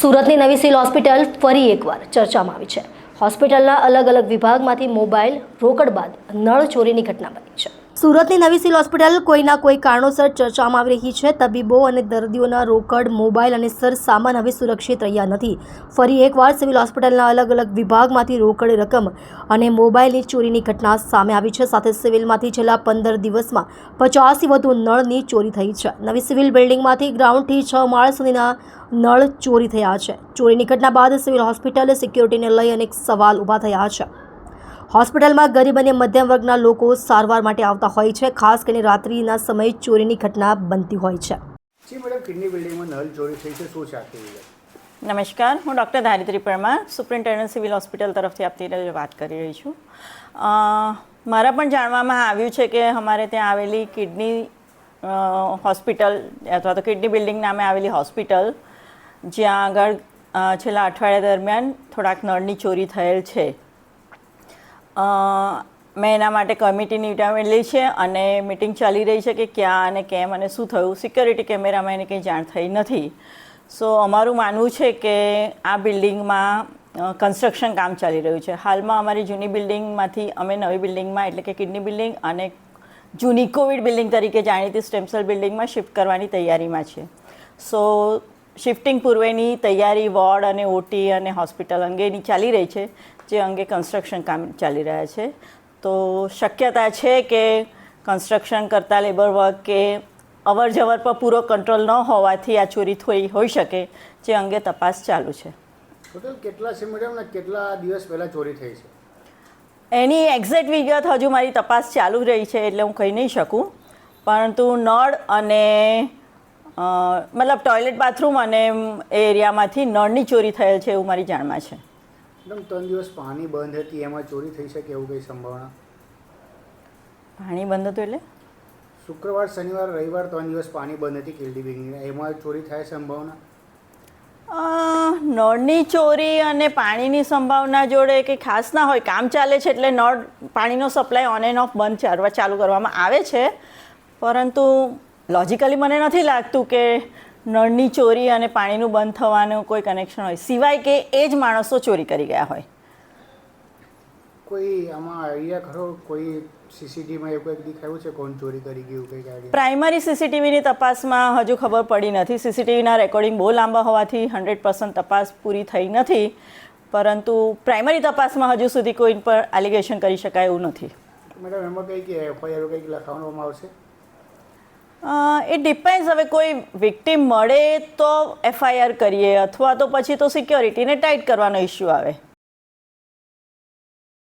સુરતની નવી civil hospital ફરી એકવાર ચર્ચામાં આવી છે. હોસ્પિટલના અલગ અલગ વિભાગમાંથી મોબાઈલ રોકડ બાદ નળ ચોરીની ઘટના બની છે. સુરતની નવી સિવિલ હોસ્પિટલ કોઈના કોઈ કારણોસર ચર્ચામાં આવી રહી છે. તબીબો અને દર્દીઓના રોકડ, મોબાઈલ અને સર સામાન હવે સુરક્ષિત રહ્યા નથી. ફરી એકવાર સિવિલ હોસ્પિટલના અલગ અલગ વિભાગમાંથી રોકડ રકમ અને મોબાઈલની ચોરીની ઘટના સામે આવી છે. સાથે સિવિલમાંથી છેલ્લા પંદર દિવસમાં પચાસથી વધુ નળની ચોરી થઈ છે. નવી સિવિલ બિલ્ડિંગમાંથી ગ્રાઉન્ડથી છ માળ સુધીના નળ ચોરી થયા છે. ચોરીની ઘટના બાદ સિવિલ હોસ્પિટલ સિક્યોરિટીને લઈ અનેક સવાલ ઊભા થયા છે. હોસ્પિટલમાં ગરીબ અને મધ્યમ વર્ગના લોકો સારવાર માટે આવતા હોય છે. ખાસ કરીને રાત્રિના સમયે ચોરીની ઘટના બનતી હોય છે. જી મેડમ કિડની બિલ્ડિંગમાં નળ ચોરી થઈ છે. શું છે આખી વિગત નમસ્કાર. હું doctor Dharitri Parmar superintendent civil hospital તરફથી આપતી વાત કરી રહી છું. મારા પણ જાણવામાં આવ્યું છે કે અમારે ત્યાં આવેલી કિડની હોસ્પિટલ અથવા તો કિડની બિલ્ડિંગ નામે આવેલી હોસ્પિટલ જ્યાં આગળ છેલ્લા અઠવાડિયા દરમિયાન થોડાક નળની ચોરી થયેલ છે. મેં એના માટે કમિટીની લી છે અને મિટિંગ ચાલી રહી છે કે ક્યાં અને કેમ અને શું થયું. સિક્યોરિટી કેમેરામાં એને કંઈ જાણ થઈ નથી. સો અમારું માનવું છે કે આ બિલ્ડિંગમાં કન્સ્ટ્રક્શન કામ ચાલી રહ્યું છે. હાલમાં અમારી જૂની બિલ્ડિંગમાંથી અમે નવી બિલ્ડિંગમાં એટલે કે કિડની બિલ્ડિંગ અને જૂની કોવિડ બિલ્ડિંગ તરીકે જાણીતી સ્ટેમસેલ બિલ્ડિંગમાં શિફ્ટ કરવાની તૈયારીમાં છે. સો શિફ્ટિંગ પૂર્વેની તૈયારી વોર્ડ અને ઓટી અને હોસ્પિટલ અંગેની ચાલી રહી છે જે અંગે કન્સ્ટ્રક્શન કામ ચાલી રહ્યા છે. તો શક્યતા છે કે કન્સ્ટ્રક્શન કરતા લેબર વર્ક કે અવર જવર પર પૂરો કંટ્રોલ ન હોવાથી આ ચોરી થઈ હોઈ શકે જે અંગે તપાસ ચાલુ છે. કેટલા દિવસ પહેલાં ચોરી થઈ છે? એની એક્ઝેક્ટ વિગત હજુ મારી તપાસ ચાલુ રહી છે એટલે હું કહી નહીં શકું. પરંતુ નળ અને મતલબ ટોયલેટ બાથરૂમ અને એ એરિયામાંથી નળની ચોરી થયેલ છે એવું મારી જાણમાં છે. મેડમ ત્રણ દિવસ પાણી બંધ હતી એમાં ચોરી થઈ શકે એવું કંઈ સંભાવના? પાણી બંધ હતું એટલે? શુક્રવાર શનિવાર રવિવાર ત્રણ દિવસ પાણી બંધ હતી કેલડી બિલ્ડિંગ એમાં ચોરી થાય સંભાવના? નળની ચોરી અને પાણીની સંભાવના જોડે કંઈ ખાસ ના હોય. કામ ચાલે છે એટલે નળ પાણીનો સપ્લાય ઓન એન્ડ ઓફ બંધ ચાલવા ચાલુ કરવામાં આવે છે. પરંતુ લોજિકલી મને નથી લાગતું કે નળની ચોરી અને પાણીનું બંધ થવાનું કોઈ કનેક્શન હોય. સિવાય કે એ જ માણસો ચોરી કરી ગયા હોય. કોઈ આમાં આઈડિયા ખરો? કોઈ સીસીટીવીમાં એવું કંઈક દેખાયું છે? કોણ ચોરી કરી ગયું કંઈક આઈડિયા પ્રાઇમરી સીસીટીવીની તપાસમાં હજુ ખબર પડી નથી. સીસીટીવીના રેકોર્ડિંગ બહુ લાંબા હોવાથી હંડ્રેડ પર્સન્ટ તપાસ પૂરી થઈ નથી. પરંતુ પ્રાઇમરી તપાસમાં હજુ સુધી કોઈ પર એલિગેશન કરી શકાય એવું નથી. મેડમ એમાં કંઈક એફઆઈઆર કંઈક લખાવવામાં આવશે? એ ડિપેન્ડ હવે કોઈ વિક્ટિમ મળે તો એફઆઈઆર કરીએ, અથવા તો પછી તો સિક્યોરિટીને ટાઈટ કરવાનો ઇસ્યુ આવે.